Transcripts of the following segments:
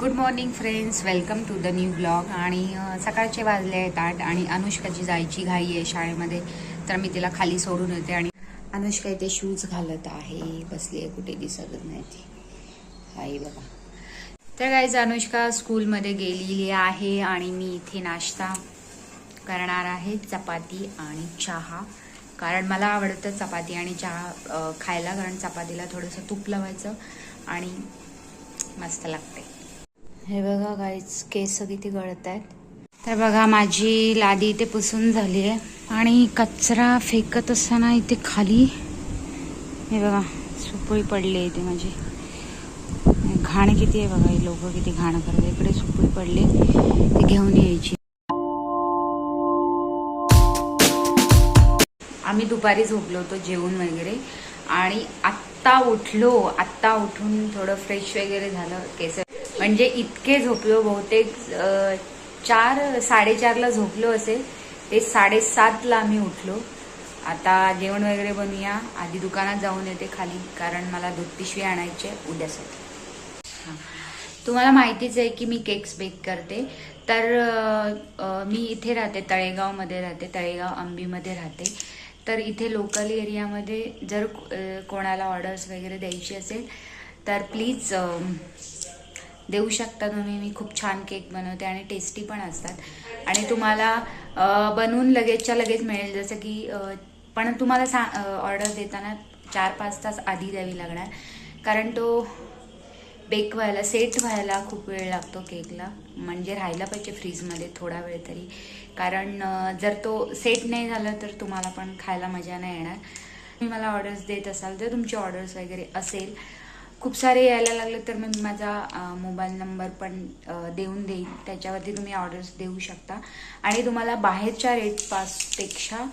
Good morning friends welcome to the new blog आणि सकाळचे वाजले आहेत आठ आणि अनुष्काची जायची घाई आहे शाळेमध्ये. तर मी तिला खाली सोडून येते आणि अनुष्का इथे शूज घालत आहे. बसली आहे कुठे दिसत नाही ती. आई बघा तर गाईज अनुष्का स्कूलमध्ये गेलेली आहे आणि मी इथे नाश्ता करणार आहे चपाती आणि चहा. कारण मला आवडतं चपाती आणि चहा खायला कारण चपातीला थोडंसं तूप लावायचं आणि मस्त लागते हे बघा गाईच केस किती गळत आहेत तर बघा माझी लादी इथे पुसून झाली आहे. आणि कचरा फेकत असताना इथे खाली हे बघा सुपळी पडली आहे इथे माझी. घाण किती आहे बघा हे लोक किती घाण करतात. इकडे सुपळी पडली ती घेऊन यायची. आम्ही दुपारी झोपलो होतो जेवण वगैरे. आणि आत्ता उठलो आत्ता उठून थोडं फ्रेश वगैरे झालं केस म्हणजे इतके झोपलो बहुतेक चार साडेचारला झोपलो असेल. ते साडेसातला आम्ही उठलो. आता जेवण वगैरे बनवूया आधी दुकानात जाऊन येते खाली कारण मला दूध पिशवी आणायची आहे उद्यासाठी. हां. तुम्हाला माहितीच आहे की मी केक्स बेक करते. तर मी इथे राहते तळेगावमध्ये राहते तळेगाव अंबीमध्ये राहते. तर इथे लोकल एरियामध्ये जर कोणाला ऑर्डर्स वगैरे द्यायची असेल तर प्लीज देऊ शकता तुम्ही. मी खूप छान केक बनवते आणि टेस्टी पण असतात. आणि तुम्हाला बनवून लगेचच्या लगेच मिळेल. जसं की पण तुम्हाला सा ऑर्डर देताना चार पाच तास आधी द्यावी लागणार. कारण तो बेक व्हायला सेट व्हायला खूप वेळ लागतो केकला. म्हणजे राहायला पाहिजे फ्रीजमध्ये थोडा वेळ तरी. कारण जर तो सेट नाही झाला तर तुम्हाला पण खायला मजा नाही येणार. तुम्ही मला ऑर्डर्स देत असाल तर तुमची ऑर्डर्स वगैरे असेल खूप सारे यायला लागले तर मी माझा मोबाईल नंबर पण देऊन देईन. त्याच्यावरती तुम्ही ऑर्डर्स देऊ शकता. आणि तुम्हाला बाहेरच्या रेटपासपेक्षा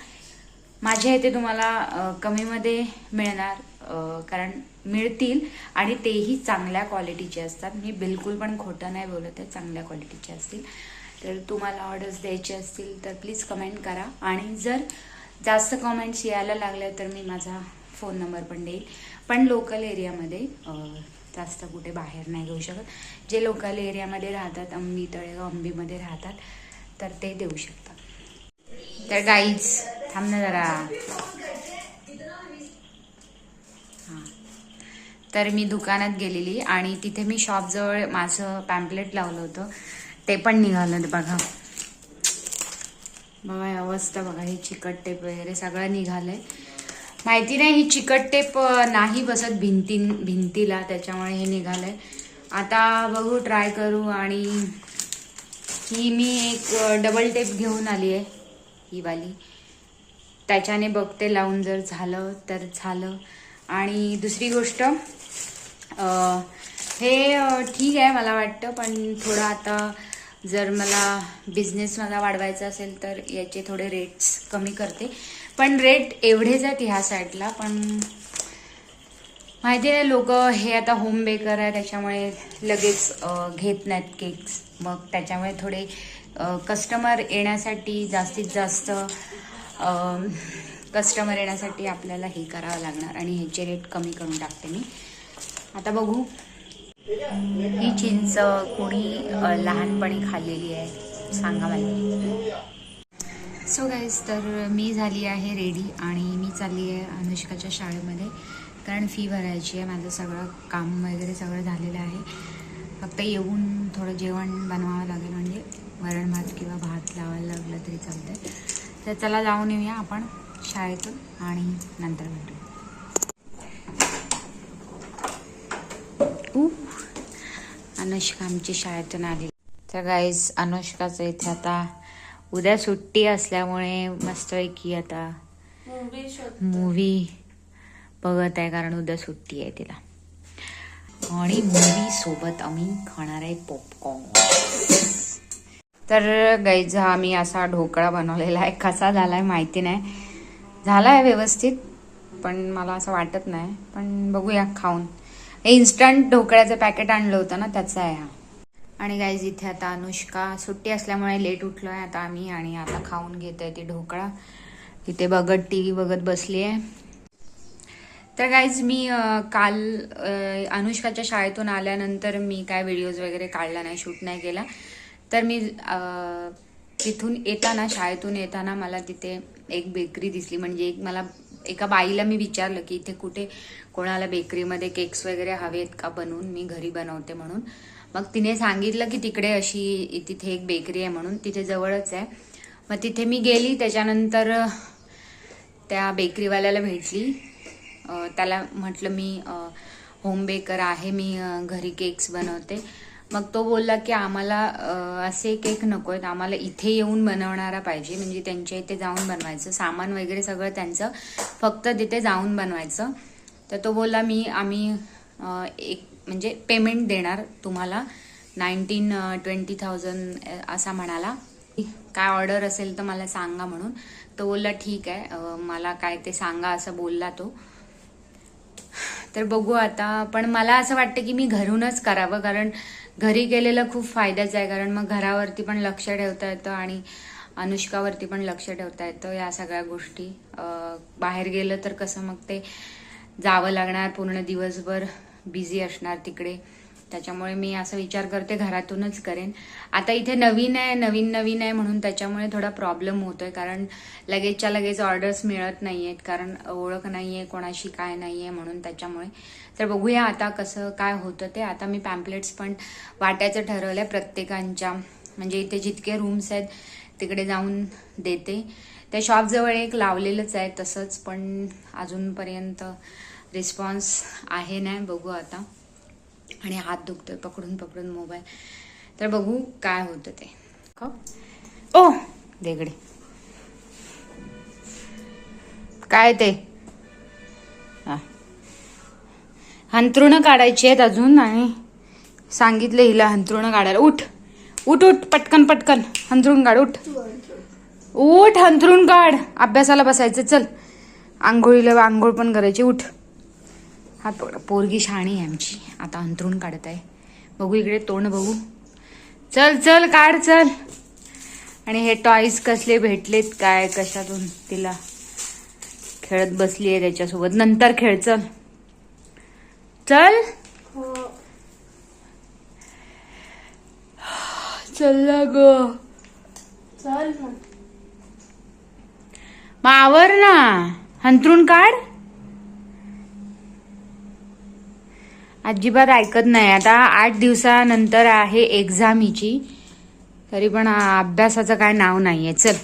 माझ्या इथे तुम्हाला कमीमध्ये मिळणार कारण मिळतील आणि तेही चांगल्या क्वालिटीचे असतात. मी बिलकुल पण खोटं नाही बोलत आहे चांगल्या क्वालिटीचे असतील. तर तुम्हाला ऑर्डर्स द्यायचे असतील तर प्लीज कमेंट करा. आणि जर जास्त कमेंट्स यायला लागल्या तर मी माझा फोन नंबर पण देईल. पण लोकल एरियामध्ये जास्त कुठे बाहेर नाही घेऊ शकत. जे लोकल एरियामध्ये राहतात अंबी तळेगाव अंबीमध्ये राहतात तर ते देऊ शकतात. तर गाईज थांब ना जरा. हां. तर मी दुकानात गेलेली आणि तिथे मी शॉपजवळ माझं पॅम्पलेट लावलं होतं. ते पण निघालं बघा. बघा अवस्था बघा हे चिकट टेप वगैरे सगळं निघालं आहे माहिती नाही ही चिकट टेप नाही बसत भिंती भिंतीला त्याच्यामुळे हे निघालंय. आता बघू ट्राय करू आणि ही मी एक डबल टेप घेऊन आली आहे ही वाली. त्याच्याने बघते लावून जर झालं तर झालं. आणि दुसरी गोष्ट हे ठीक आहे मला वाटतं पण थोडं आता जर मला बिझनेस मला वाढवायचा असेल तर याचे थोडे रेट्स कमी करते. पण रेट एवढेच आहेत ह्या साईडला पण माहिती आहे लोक हे आता होम बेकर आहे त्याच्यामुळे लगेच घेत नाहीत केक्स मग त्याच्यामुळे थोडे कस्टमर येण्यासाठी जास्तीत जास्त कस्टमर येण्यासाठी आपल्याला हे करावं लागणार आणि ह्याचे रेट कमी करून टाकते मी. आता बघू. ही चिंच कोणी लहानपणी खाल्लेली आहे सांगा मला. सो गाईज तर मी झाली आहे रेडी आणि मी चालली आहे अनुष्काच्या शाळेमध्ये. कारण फी भरायची आहे माझं सगळं काम वगैरे सगळं झालेलं आहे. फक्त येऊन थोडं जेवण बनवावं लागेल म्हणजे वरण भात किंवा भात लावायला लागलं तरी चालतंय. तर चला जाऊन येऊया आपण शाळेतून आणि नंतर भेटू अनुष्का आमची शाळेतून आली. तर गाईज अनुष्काचं इथे आता उद्या सुट्टी असल्यामुळे मस्तपैकी आता मूवी बघत आहे कारण उद्या सुट्टी आहे तिला. आणि मूवी सोबत आम्ही खाणार आहे पॉपकॉर्न तर गाईज हा मी असा ढोकळा बनवलेला आहे. कसा झालाय माहिती नाही. झाला आहे व्यवस्थित पण मला असं वाटत नाही. पण बघूया खाऊन. हे इन्स्टंट ढोकळ्याचं पॅकेट आणलं होतं ना त्याचा आहे हा. आणि गाईज इथे आता अनुष्का सुट्टी असल्यामुळे लेट उठलो आहे आता आम्ही आणि आता खाऊन घेत आहे ती ढोकळा. इथे बघत टी व्ही बघत बसली आहे तर गाईज मी काल अनुष्काच्या शाळेतून आल्यानंतर मी काय व्हिडिओज वगैरे काढला नाही शूट नाही केला. तर मी तिथून येताना शाळेतून येताना मला तिथे एक बेकरी दिसली. म्हणजे एक मला एका बाईला मी विचारलं की इथे कुठे कोणाला बेकरीमध्ये केक्स वगैरे हवेत का बनवून मी घरी बनवते म्हणून. मग तिने सांगितलं की तिकडे अशी तिथे एक बेकरी आहे म्हणून तिथे जवळच आहे. मग तिथे मी गेली त्याच्यानंतर त्या बेकरीवाल्याला भेटली. त्याला म्हटलं मी होम बेकर आहे मी घरी केक्स बनवते. मग तो बोलला की आम्हाला असे केक नको आहेत आम्हाला इथे येऊन बनवणारा पाहिजे म्हणजे त्यांच्या इथे जाऊन बनवायचं. सामान वगैरे सगळं त्यांचं फक्त तिथे जाऊन बनवायचं. तर तो बोलला मी आम्ही एक म्हणजे पेमेंट देणार तुम्हाला नाईन्टीन ट्वेंटी थाउजंड असा म्हणाला. काय ऑर्डर असेल तर मला सांगा म्हणून. तो बोलला ठीक आहे मला काय ते सांगा असं बोलला तो. तर बघू आता पण मला असं वाटतं की मी घरूनच करावं कारण घरी केलेलं खूप फायद्याचं आहे कारण मग घरावरती पण लक्ष ठेवता येतं आणि अनुष्कावरती पण लक्ष ठेवता येतं या सगळ्या गोष्टी. बाहेर गेलं तर कसं मग ते जावं लागणार पूर्ण दिवसभर बिझी असणार तिकडे. त्याच्यामुळे मी असा विचार करते घरातूनच करेन. आता इथे नवीन आहे नवीन नवीन आहे म्हणून त्याच्यामुळे थोडा प्रॉब्लेम होतोय कारण लगेचच्या लगेच ऑर्डर्स मिळत नाही आहेत कारण ओळख नाही आहे कोणाशी काय नाही आहे म्हणून त्याच्यामुळे. तर बघूया आता कसं काय होतं ते. आता मी पॅम्पलेट्स पण वाटायचं ठरवलं आहे प्रत्येकांच्या. म्हणजे इथे जितके रूम्स आहेत तिकडे जाऊन देते. त्या शॉपजवळ एक लावलेलंच आहे तसंच पण अजूनपर्यंत रिस्पॉन्स आहे नाही बघू आता. आणि हात दुखतोय पकडून पकडून मोबाईल तर बघू काय होतं ते. हो? ओ! देगडे. काय ते? हा. हंतरुणं काढायची आहेत अजून आणि सांगितलं हिला हंतरुणं काढायला. उठ! उठ उठ पटकन पटकन. हंतरुण काढ उठ. उठ हंतरुण काढ. अभ्यासाला बसायचं चल. आंघोळीला आंघोळ पण करायची. उठ. पकडा पोरगी शाणी आहे आमची. आता अंतरून काढत आहे बघू इकडे तोंड बघू. चल चल काढ चल. आणि हे टॉईज कसले भेटलेत काय कशातून तिला खेळत बसली आहे त्याच्यासोबत. नंतर खेळ चल. चल. चल ग. चल मावर ना. हंतरून काढ. अजिबात ऐकत नाही. आता आठ दिवसानंतर आहे एक्झाम हिची तरी पण अभ्यासाचं काय नाव नाहीये. चल.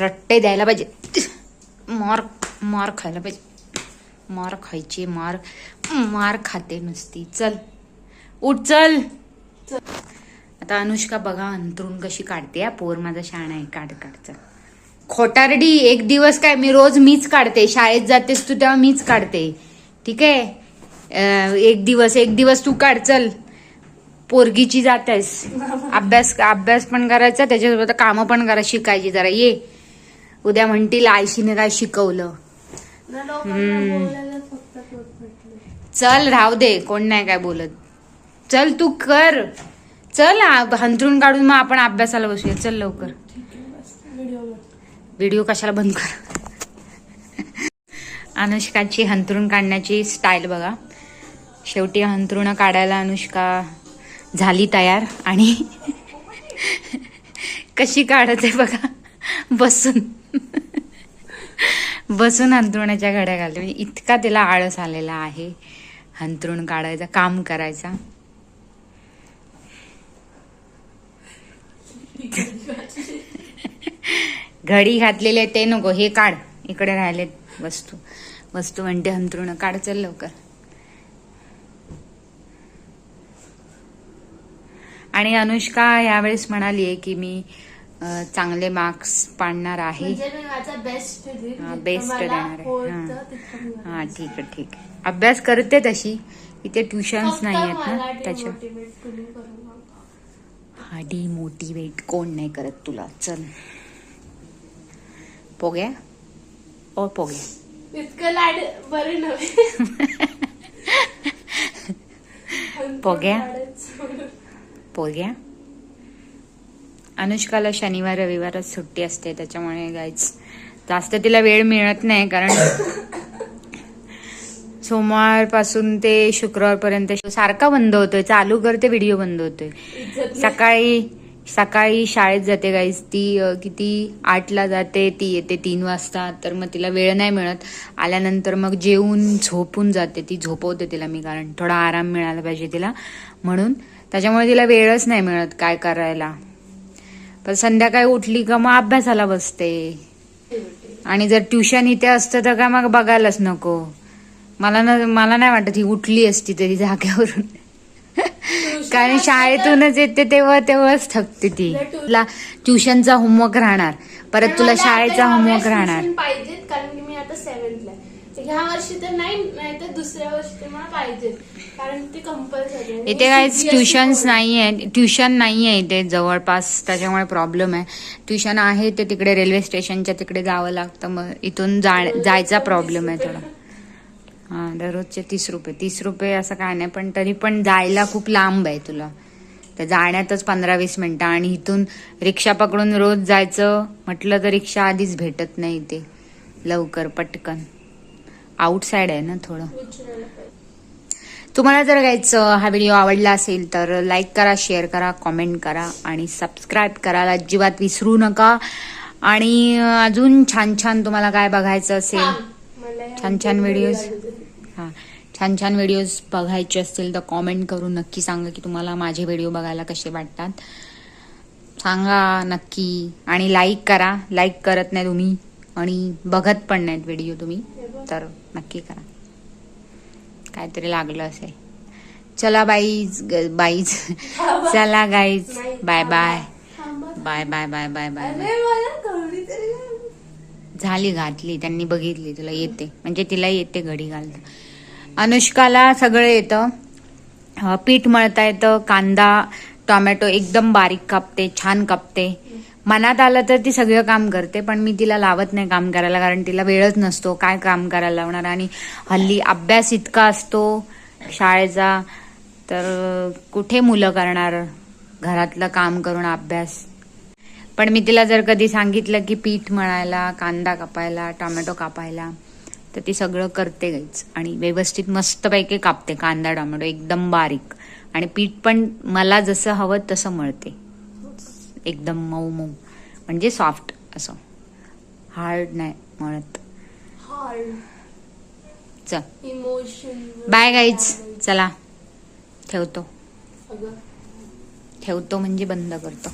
रट्टे द्यायला पाहिजे. मार मार खायला पाहिजे. मार खायची मार मार खाते नुसती. चल. उठ चल. आता अनुष्का बघा अंतरून कशी काढते. या पोर माझा शाण आहे. काढ काढ चल. खोटारडी एक दिवस काय मी रोज मीच काढते. शाळेत जातेस तू तेव्हा मीच काढते. ठीक आहे? एक दिवस एक दिवस तू काढ चल. पोरगीची जातेस. अभ्यास अभ्यास पण करायचा त्याच्यासोबत कामं पण करा शिकायची जरा. ये. उद्या म्हणतील आयशीने काय शिकवलं. चल राहू दे. कोण नाही काय बोलत. चल तू कर. चल हंतरून काढून मग आपण अभ्यासाला बसूया. चल लवकर ठीक आहे बस व्हिडिओमध्ये व्हिडिओ कशाला बंद कर? अनुष्काची हंतरुण काढण्याची स्टाईल बघा. शेवटी हंतरुणं काढायला अनुष्का झाली तयार आणि कशी काढत आहे बघा. बसून. बसून हंतरुणाच्या घड्या घालते. म्हणजे इतका तिला आळस आलेला आहे हंतरुण काढायचा काम करायचा. घडी घातलेली आहे ते नको हे काढ. इकडे राहिलेत वस्तू. वस्तू म्हणते हंतरुण काढ चल लवकर. आणि अनुष्का यावेळेस म्हणाली आहे की मी चांगले मार्क्स पाडणार आहे. म्हणजे बेस्ट हा, मला देणार आहे. हा. ठीक आहे ठीक आहे. अभ्यास करते तशी. इथे ट्युशन्स नाही आहेत ना त्याच्या. हा डिमोटिवेट कोण नाही करत तुला. चल. पोग्या ओ पोग्या इतकं लाड बरे नव्हे. पोग्या? पोग्या अनुष्काला शनिवार रविवारच सुट्टी असते त्याच्यामुळे गाईच जास्त तिला वेळ मिळत नाही कारण सोमवारपासून ते शुक्रवार पर्यंत सारखा बंद होतोय चालू करते व्हिडिओ बंद होतोय. सकाळी सकाळी शाळेत जाते गाईस ती किती आठला जाते ती येते तीन वाजता. तर मग तिला वेळ नाही मिळत. आल्यानंतर मग जेवून झोपून जाते. ती झोपवते तिला मी कारण थोडा आराम मिळाला पाहिजे तिला. म्हणून त्याच्यामुळे तिला वेळच नाही मिळत काय करायला. पण संध्याकाळी उठली का मग अभ्यासाला बसते. आणि जर ट्युशन इथे असतं तर का मग बघायलाच नको. मला ना मला नाही वाटत ही उठली असती तरी जाग्यावरून कारण शाळेतूनच येते तेव्हा तेव्हाच थकते ती. तुला ट्युशनचा होमवर्क राहणार. परत तुला शाळेचा होमवर्क राहणार. पाहिजेत कारण की मी आता सेव्हन्थला ह्या वर्षी तर नाही नाही तर दुसऱ्या वर्षी तर मला पाहिजेत. कारण ते कंपल्सरी इथे काय ट्युशन्स नाही आहे. ट्युशन नाही आहे इथे जवळपास. त्याच्यामुळे प्रॉब्लेम आहे. ट्युशन आहे ते तिकडे रेल्वे स्टेशनच्या तिकडे जावं लागतं. मग इथून जा- जायचा प्रॉब्लेम आहे थोडा. हा दररोजचे तीस रुपये. तीस रुपये असं काय नाही पण तरी पण जायला खूप लांब आहे तुला. तर जाण्यातच पंधरा वीस मिनिटं आणि इथून रिक्षा पकडून रोज जायचं म्हटलं तर रिक्षा आधीच भेटत नाही इथे. लवकर पटकन. आउटसाईड आहे ना थोडं. तुम्हाला जर गायच हा व्हिडिओ आवडला असेल तर लाईक करा शेअर करा कॉमेंट करा आणि सबस्क्राईब करायला अजिबात विसरू नका. आणि अजून छान छान तुम्हाला काय बघायचं असेल छान. छान व्हिडिओज हा. छान छान व्हिडिओज बघायचे असतील तर कॉमेंट करून नक्की सांगा की तुम्हाला माझे व्हिडिओ बघायला कसे वाटतात. सांगा नक्की. आणि लाईक करा. लाईक करत नाही तुम्ही. आणि बघत पण नाहीत व्हिडिओ तुम्ही. तर नक्की करा. काहीतरी लागलं असेल. चला बाईज बाईज. चला guys bye bye bye bye bye bye bye. झाली घातली. त्यांनी बघितली. तुला येते. म्हणजे तिला येते घडी घालता. अनुष्काला सगळं येतं. पीठ मळता येतं कांदा टोमॅटो एकदम बारीक कापते छान कापते. मनात आलं तर ती सगळं काम करते पण मी तिला लावत नाही काम करायला कारण तिला वेळच नसतो काय काम करायला लावणार. आणि हल्ली अभ्यास इतका असतो शाळेचा तर कुठे मुलं करणार? घरातलं काम करून अभ्यास. पण मी तिला जर कधी सांगितलं की पीठ मळायला कांदा कापायला टोमॅटो कापायला तर ती सगळं करते गाईच आणि व्यवस्थित मस्तपैकी कापते कांदा टोमॅटो एकदम बारीक. आणि पीठ पण मला जसं हवं तसं मळते. एकदम मऊ मऊ. म्हणजे सॉफ्ट असं. हार्ड नाही मळत. चल. बाय गाईज चला. ठेवतो. ठेवतो म्हणजे बंद करतो.